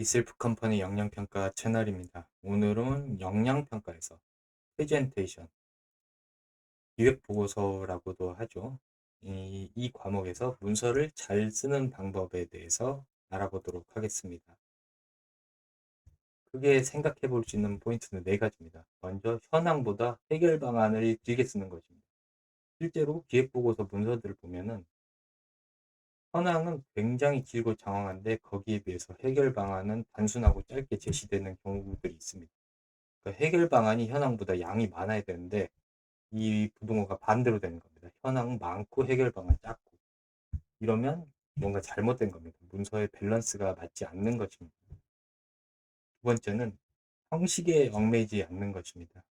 이셀프 컴퍼니 역량평가 채널입니다. 오늘은 역량평가에서 프레젠테이션, 기획보고서라고도 하죠. 이, 이 과목에서 문서를 잘 쓰는 방법에 대해서 알아보도록 하겠습니다. 크게 생각해 볼 수 있는 포인트는 네 가지입니다. 먼저 현황보다 해결 방안을 길게 쓰는 것입니다. 실제로 기획보고서 문서들을 보면은 현황은 굉장히 길고 장황한데 거기에 비해서 해결 방안은 단순하고 짧게 제시되는 경우들이 있습니다. 그러니까 해결 방안이 현황보다 양이 많아야 되는데 이 부등호가 반대로 되는 겁니다. 현황 많고 해결 방안 작고 이러면 뭔가 잘못된 겁니다. 문서의 밸런스가 맞지 않는 것입니다. 두 번째는 형식에 얽매이지 않는 것입니다.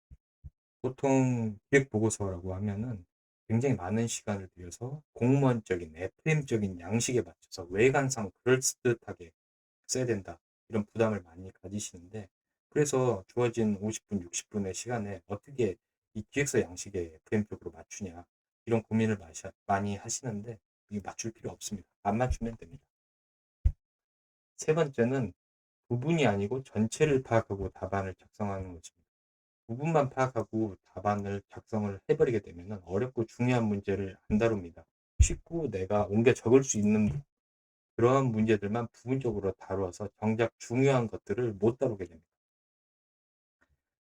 보통 기획보고서라고 하면은 굉장히 많은 시간을 들여서 공무원적인 FM적인 양식에 맞춰서 외관상 그럴듯하게 써야 된다. 이런 부담을 많이 가지시는데 그래서 주어진 50분, 60분의 시간에 어떻게 이 기획서 양식에 FM적으로 맞추냐 이런 고민을 많이 하시는데 이게 맞출 필요 없습니다. 안 맞추면 됩니다. 세 번째는 부분이 아니고 전체를 파악하고 답안을 작성하는 것입니다. 부분만 파악하고 답안을 작성을 해버리게 되면 어렵고 중요한 문제를 안 다룹니다. 쉽고 내가 옮겨 적을 수 있는 그러한 문제들만 부분적으로 다루어서 정작 중요한 것들을 못 다루게 됩니다.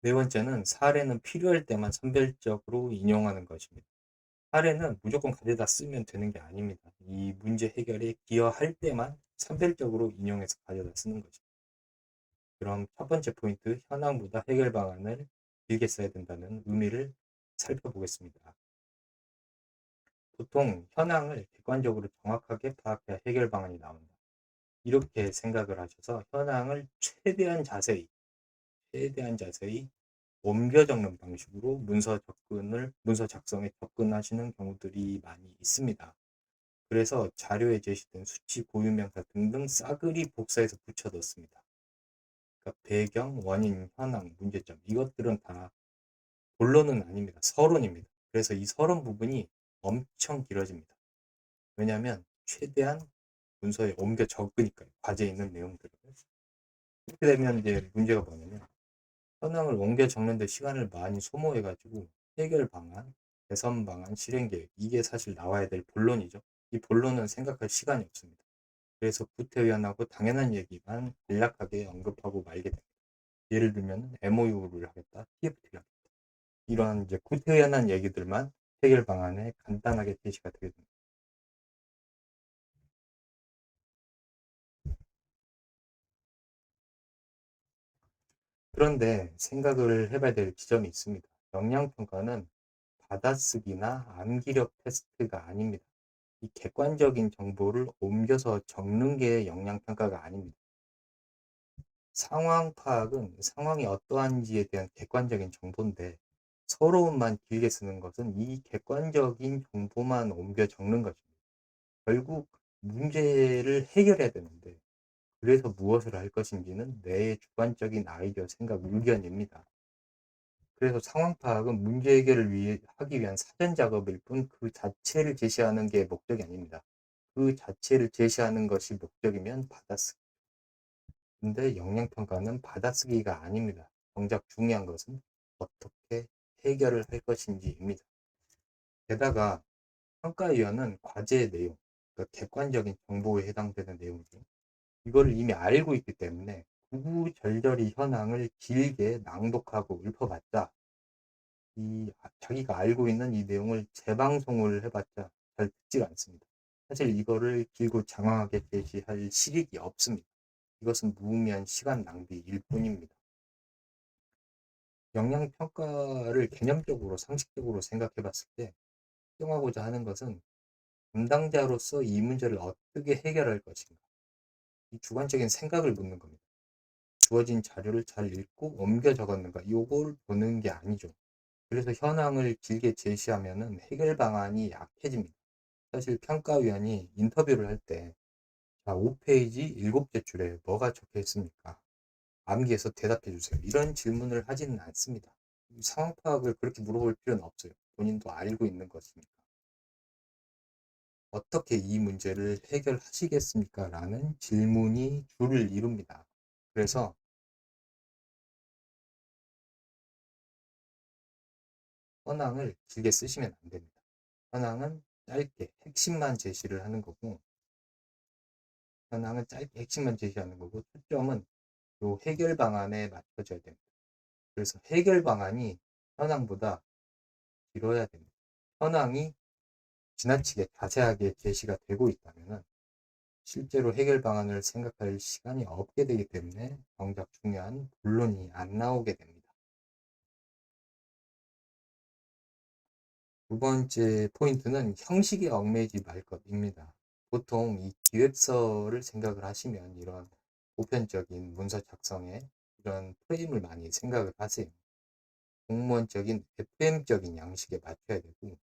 네 번째는 사례는 필요할 때만 선별적으로 인용하는 것입니다. 사례는 무조건 가져다 쓰면 되는 게 아닙니다. 이 문제 해결에 기여할 때만 선별적으로 인용해서 가져다 쓰는 거죠. 그럼 첫 번째 포인트, 현황보다 해결 방안을 길게 써야 된다는 의미를 살펴보겠습니다. 보통 현황을 객관적으로 정확하게 파악해야 해결 방안이 나온다. 이렇게 생각을 하셔서 현황을 최대한 자세히, 최대한 자세히 옮겨 적는 방식으로 문서 접근을, 문서 작성에 접근하시는 경우들이 많이 있습니다. 그래서 자료에 제시된 수치, 고유명사 등등 싸그리 복사해서 붙여 넣습니다. 그러니까 배경, 원인, 현황, 문제점 이것들은 다 본론은 아닙니다. 서론입니다. 그래서 이 서론 부분이 엄청 길어집니다. 왜냐하면 최대한 문서에 옮겨 적으니까요. 과제에 있는 내용들을. 이렇게 되면 이제 문제가 뭐냐면 현황을 옮겨 적는데 시간을 많이 소모해가지고 해결 방안, 개선 방안, 실행 계획 이게 사실 나와야 될 본론이죠. 이 본론은 생각할 시간이 없습니다. 그래서 구태의연하고 당연한 얘기만 간략하게 언급하고 말게 됩니다. 예를 들면 MOU를 하겠다, TFT를 하겠다. 이러한 이제 구태의연한 얘기들만 해결 방안에 간단하게 제시가 되게 됩니다. 그런데 생각을 해봐야 될 지점이 있습니다. 역량평가는 받아쓰기나 암기력 테스트가 아닙니다. 이 객관적인 정보를 옮겨서 적는 게 역량평가가 아닙니다. 상황 파악은 상황이 어떠한지에 대한 객관적인 정보인데 서러움만 길게 쓰는 것은 이 객관적인 정보만 옮겨 적는 것입니다. 결국 문제를 해결해야 되는데 그래서 무엇을 할 것인지는 내 주관적인 아이디어, 생각, 의견입니다. 그래서 상황 파악은 문제 해결을 위해 하기 위한 사전 작업일 뿐 그 자체를 제시하는 게 목적이 아닙니다. 그 자체를 제시하는 것이 목적이면 받아쓰기. 근데 역량평가는 받아쓰기가 아닙니다. 정작 중요한 것은 어떻게 해결을 할 것인지입니다. 게다가 평가위원은 과제의 내용, 그러니까 객관적인 정보에 해당되는 내용이죠. 이거를 이미 알고 있기 때문에 구구절절히 현황을 길게 낭독하고 읊어봤자 이 자기가 알고 있는 이 내용을 재방송을 해봤자 잘 듣지가 않습니다. 사실 이거를 길고 장황하게 제시할 시력이 없습니다. 이것은 무의미한 시간 낭비일 뿐입니다. 영양평가를 개념적으로 상식적으로 생각해 봤을 때 수정하고자 하는 것은 담당자로서 이 문제를 어떻게 해결할 것인가 이 주관적인 생각을 묻는 겁니다. 주어진 자료를 잘 읽고 옮겨 적었는가 이걸 보는 게 아니죠. 그래서 현황을 길게 제시하면 해결 방안이 약해집니다. 사실 평가위원이 인터뷰를 할때 5페이지 7개 줄에 뭐가 적혀 있습니까? 암기해서 대답해 주세요. 이런 질문을 하지는 않습니다. 상황 파악을 그렇게 물어볼 필요는 없어요. 본인도 알고 있는 것이니까. 어떻게 이 문제를 해결하시겠습니까? 라는 질문이 줄을 이룹니다. 그래서 현황을 길게 쓰시면 안 됩니다. 현황은 짧게 핵심만 제시를 하는 거고 현황은 짧게 핵심만 제시하는 거고 초점은 요 해결 방안에 맞춰져야 됩니다. 그래서 해결 방안이 현황보다 길어야 됩니다. 현황이 지나치게 자세하게 제시가 되고 있다면 실제로 해결 방안을 생각할 시간이 없게 되기 때문에 정작 중요한 본론이 안 나오게 됩니다. 두 번째 포인트는 형식에 얽매이지 말 것입니다. 보통 이 기획서를 생각을 하시면 이런 보편적인 문서 작성에 이런 프레임을 많이 생각을 하세요. 공무원적인 FM적인 양식에 맞춰야 되고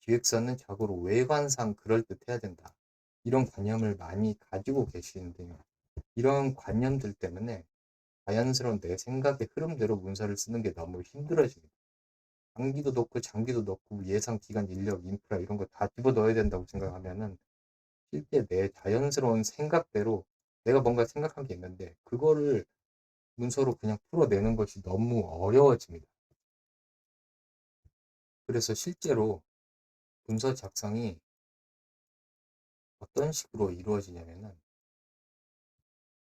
기획서는 자고로 외관상 그럴듯해야 된다. 이런 관념을 많이 가지고 계시는데요. 이런 관념들 때문에 자연스러운 내 생각의 흐름대로 문서를 쓰는 게 너무 힘들어집니다. 장기도 넣고 장기도 넣고 예상 기간 인력 인프라 이런 거 다 집어 넣어야 된다고 생각하면은 실제 내 자연스러운 생각대로 내가 뭔가 생각한 게 있는데 그거를 문서로 그냥 풀어내는 것이 너무 어려워집니다. 그래서 실제로 문서 작성이 어떤 식으로 이루어지냐면은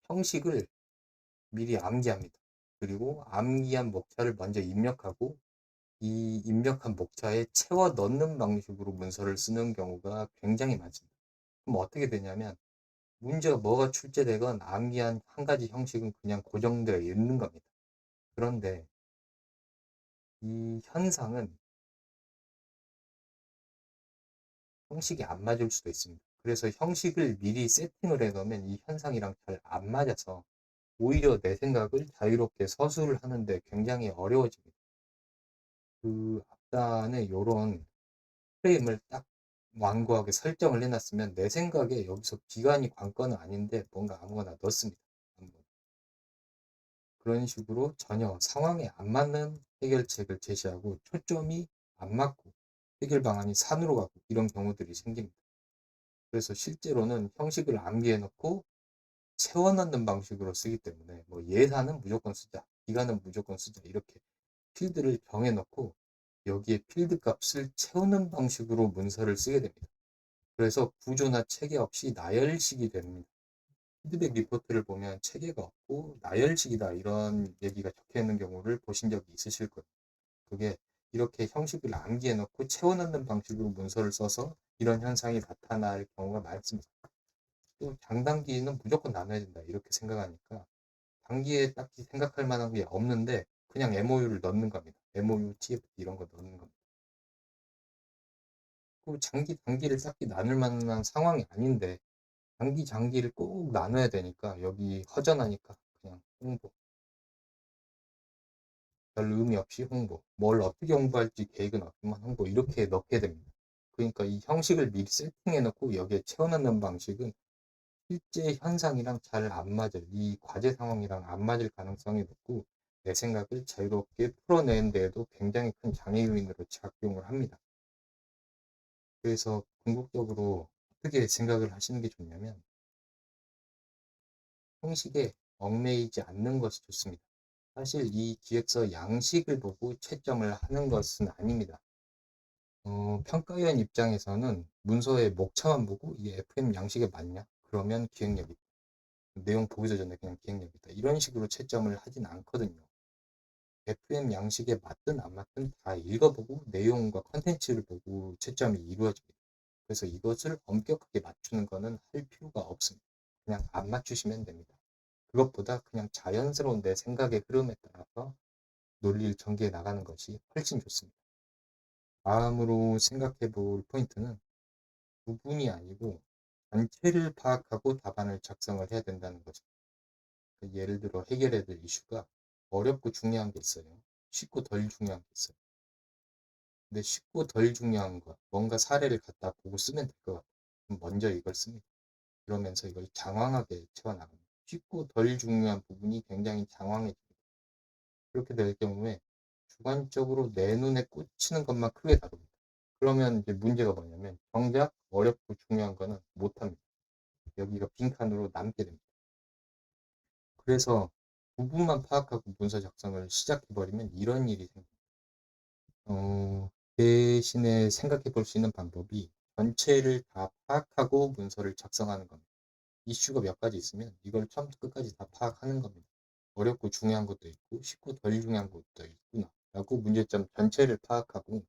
형식을 미리 암기합니다. 그리고 암기한 목차를 먼저 입력하고 이 입력한 목차에 채워 넣는 방식으로 문서를 쓰는 경우가 굉장히 많습니다. 그럼 어떻게 되냐면 문제가 뭐가 출제되건 암기한 한 가지 형식은 그냥 고정되어 있는 겁니다. 그런데 이 현상은 형식이 안 맞을 수도 있습니다. 그래서 형식을 미리 세팅을 해놓으면 이 현상이랑 잘 안 맞아서 오히려 내 생각을 자유롭게 서술을 하는데 굉장히 어려워집니다. 그 앞단에 이런 프레임을 딱 완고하게 설정을 해놨으면 내 생각에 여기서 기간이 관건은 아닌데 뭔가 아무거나 넣습니다. 그런 식으로 전혀 상황에 안 맞는 해결책을 제시하고 초점이 안 맞고 해결 방안이 산으로 가고 이런 경우들이 생깁니다. 그래서 실제로는 형식을 암기해 놓고 채워 넣는 방식으로 쓰기 때문에 뭐 예산은 무조건 쓰자, 기간은 무조건 쓰자 이렇게 필드를 정해 놓고 여기에 필드 값을 채우는 방식으로 문서를 쓰게 됩니다. 그래서 구조나 체계 없이 나열식이 됩니다. 피드백 리포트를 보면 체계가 없고 나열식이다 이런 얘기가 적혀 있는 경우를 보신 적이 있으실 거예요. 그게 이렇게 형식을 암기해 놓고 채워 넣는 방식으로 문서를 써서 이런 현상이 나타날 경우가 많습니다. 또 장단기는 무조건 나눠야 된다 이렇게 생각하니까 단기에 딱히 생각할 만한 게 없는데 그냥 MOU를 넣는 겁니다. MOU, TFT 이런 거 넣는 겁니다. 그 장기, 단기를 딱히 나눌 만한 상황이 아닌데 장기, 장기를 꼭 나눠야 되니까 여기 허전하니까 그냥 홍보. 별 의미 없이 홍보. 뭘 어떻게 홍보할지 계획은 없지만 홍보 이렇게 넣게 됩니다. 그러니까 이 형식을 미리 세팅해 놓고 여기에 채워넣는 방식은 실제 현상이랑 잘 안 맞을, 이 과제 상황이랑 안 맞을 가능성이 높고 내 생각을 자유롭게 풀어내는 데에도 굉장히 큰 장애 요인으로 작용을 합니다. 그래서 궁극적으로 어떻게 생각을 하시는 게 좋냐면 형식에 얽매이지 않는 것이 좋습니다. 사실 이 기획서 양식을 보고 채점을 하는 것은 아닙니다. 어, 평가위원 입장에서는 문서의 목차만 보고 이게 FM 양식에 맞냐? 그러면 기획력이 내용 보기도 전에 그냥 기획력이다. 이런 식으로 채점을 하진 않거든요. FM 양식에 맞든 안 맞든 다 읽어보고 내용과 컨텐츠를 보고 채점이 이루어집니다. 그래서 이것을 엄격하게 맞추는 것은 할 필요가 없습니다. 그냥 안 맞추시면 됩니다. 그것보다 그냥 자연스러운 내 생각의 흐름에 따라서 논리를 전개해 나가는 것이 훨씬 좋습니다. 다음으로 생각해 볼 포인트는 부분이 아니고 전체를 파악하고 답안을 작성을 해야 된다는 거죠. 예를 들어 해결해야 될 이슈가 어렵고 중요한 게 있어요. 쉽고 덜 중요한 게 있어요. 근데 쉽고 덜 중요한 거, 뭔가 사례를 갖다 보고 쓰면 될 것 같아요. 먼저 이걸 씁니다. 그러면서 이걸 장황하게 채워나갑니다. 쉽고 덜 중요한 부분이 굉장히 장황해집니다. 그렇게 될 경우에 주관적으로 내 눈에 꽂히는 것만 크게 다룹니다. 그러면 이제 문제가 뭐냐면 정작 어렵고 중요한 거는 못합니다. 여기가 빈칸으로 남게 됩니다. 그래서 부분만 파악하고 문서 작성을 시작해버리면 이런 일이 생깁니다. 어, 대신에 생각해 볼 수 있는 방법이 전체를 다 파악하고 문서를 작성하는 겁니다. 이슈가 몇 가지 있으면 이걸 처음부터 끝까지 다 파악하는 겁니다. 어렵고 중요한 것도 있고 쉽고 덜 중요한 것도 있구나 라고 문제점 전체를 파악하고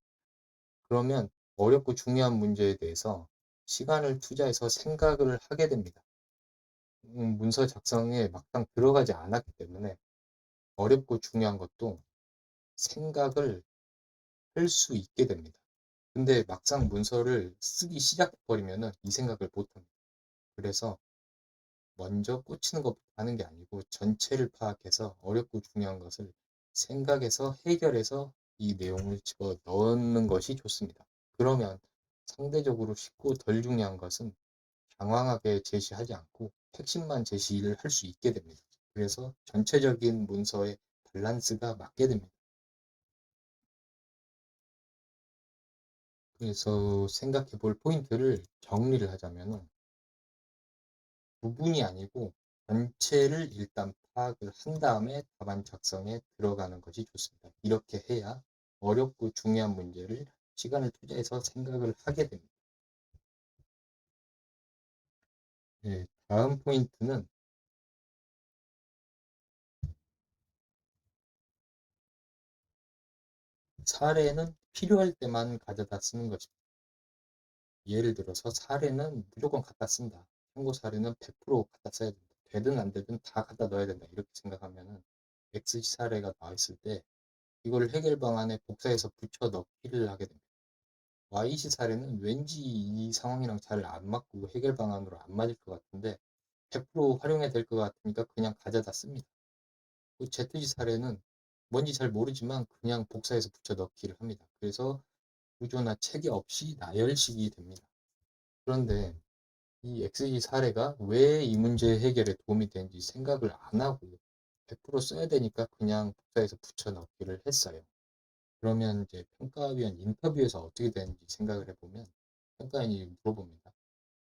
그러면 어렵고 중요한 문제에 대해서 시간을 투자해서 생각을 하게 됩니다. 음, 문서 작성에 막상 들어가지 않았기 때문에 어렵고 중요한 것도 생각을 할 수 있게 됩니다. 근데 막상 문서를 쓰기 시작해버리면은 이 생각을 못합니다. 그래서 먼저 꽂히는 것부터 하는 게 아니고 전체를 파악해서 어렵고 중요한 것을 생각해서 해결해서 이 내용을 집어 넣는 것이 좋습니다. 그러면 상대적으로 쉽고 덜 중요한 것은 장황하게 제시하지 않고 핵심만 제시를 할 수 있게 됩니다. 그래서 전체적인 문서의 밸런스가 맞게 됩니다. 그래서 생각해 볼 포인트를 정리를 하자면은 부분이 아니고 전체를 일단 파악을 한 다음에 답안 작성에 들어가는 것이 좋습니다. 이렇게 해야 어렵고 중요한 문제를 시간을 투자해서 생각을 하게 됩니다. 네, 다음 포인트는 사례는 필요할 때만 가져다 쓰는 것입니다. 예를 들어서 사례는 무조건 갖다 쓴다. 참고 사례는 100% 갖다 써야 된다. 되든 안 되든 다 갖다 넣어야 된다. 이렇게 생각하면은 X시 사례가 나와 있을 때 이걸 해결 방안에 복사해서 붙여 넣기를 하게 됩니다. Y시 사례는 왠지 이 상황이랑 잘 안 맞고 해결 방안으로 안 맞을 것 같은데 100% 활용해야 될 것 같으니까 그냥 가져다 씁니다. 그 Z시 사례는 뭔지 잘 모르지만 그냥 복사해서 붙여 넣기를 합니다. 그래서 구조나 체계 없이 나열식이 됩니다. 그런데 이 XG 사례가 왜 이 문제 해결에 도움이 되는지 생각을 안 하고 100% 써야 되니까 그냥 복사해서 붙여 넣기를 했어요. 그러면 이제 평가위원 인터뷰에서 어떻게 되는지 생각을 해보면 평가위원이 물어봅니다.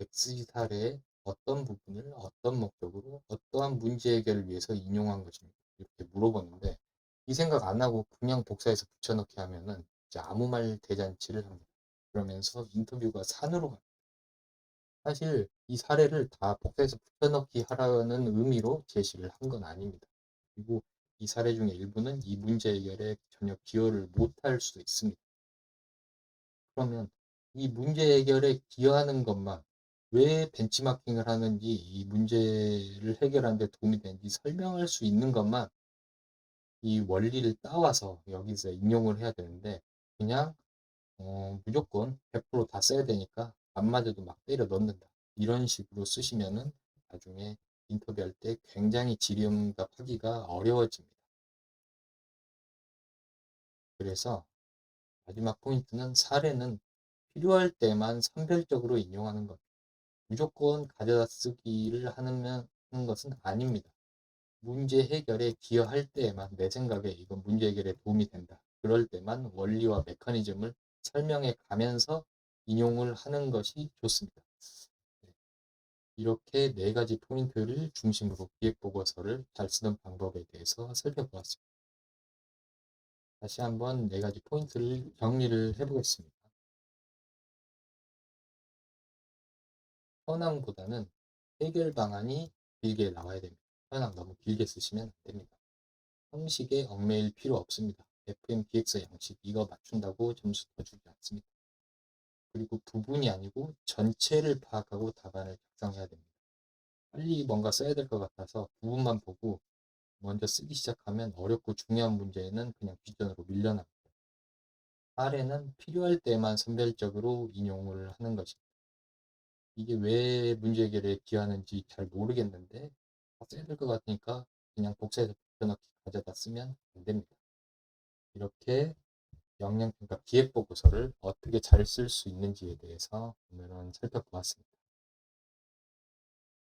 XG 사례의 어떤 부분을 어떤 목적으로 어떠한 문제 해결을 위해서 인용한 것입니까? 이렇게 물어보는데 이 생각 안 하고 그냥 복사해서 붙여넣기 하면은 이제 아무 말 대잔치를 합니다. 그러면서 인터뷰가 산으로 갑니다. 사실 이 사례를 다 복사해서 붙여넣기 하라는 의미로 제시를 한 건 아닙니다. 그리고 이 사례 중에 일부는 이 문제 해결에 전혀 기여를 못할 수도 있습니다. 그러면 이 문제 해결에 기여하는 것만 왜 벤치마킹을 하는지 이 문제를 해결하는 데 도움이 되는지 설명할 수 있는 것만 이 원리를 따와서 여기서 인용을 해야 되는데 그냥 어, 무조건 100%다 써야 되니까 안 맞아도 막 때려 넣는다. 이런 식으로 쓰시면은 나중에 인터뷰할 때 굉장히 질의응답하기가 어려워집니다. 그래서 마지막 포인트는 사례는 필요할 때만 선별적으로 인용하는 것. 무조건 가져다 쓰기를 하는 것은 아닙니다. 문제 해결에 기여할 때에만 내 생각에 이건 문제 해결에 도움이 된다. 그럴 때만 원리와 메커니즘을 설명해 가면서 인용을 하는 것이 좋습니다. 네. 이렇게 네 가지 포인트를 중심으로 기획 보고서를 잘 쓰는 방법에 대해서 살펴보았습니다. 다시 한번 네 가지 포인트를 정리를 해보겠습니다. 현황보다는 해결 방안이 길게 나와야 됩니다. 현황 너무 길게 쓰시면 안 됩니다. 형식에 얽매일 필요 없습니다. FM 기획서 양식 이거 맞춘다고 점수 더 주지 않습니다. 그리고 부분이 아니고 전체를 파악하고 답안을 작성해야 됩니다. 빨리 뭔가 써야 될 것 같아서 부분만 보고 먼저 쓰기 시작하면 어렵고 중요한 문제는 그냥 뒷전으로 밀려납니다. 사례는 필요할 때만 선별적으로 인용을 하는 것입니다. 이게 왜 문제 해결에 기하는지 잘 모르겠는데 써야 될 것 같으니까 그냥 복사해서 붙여넣기 가져다 쓰면 안 됩니다. 이렇게 영양평가 기획보고서를 어떻게 잘 쓸 수 있는지에 대해서 오늘은 살펴보았습니다.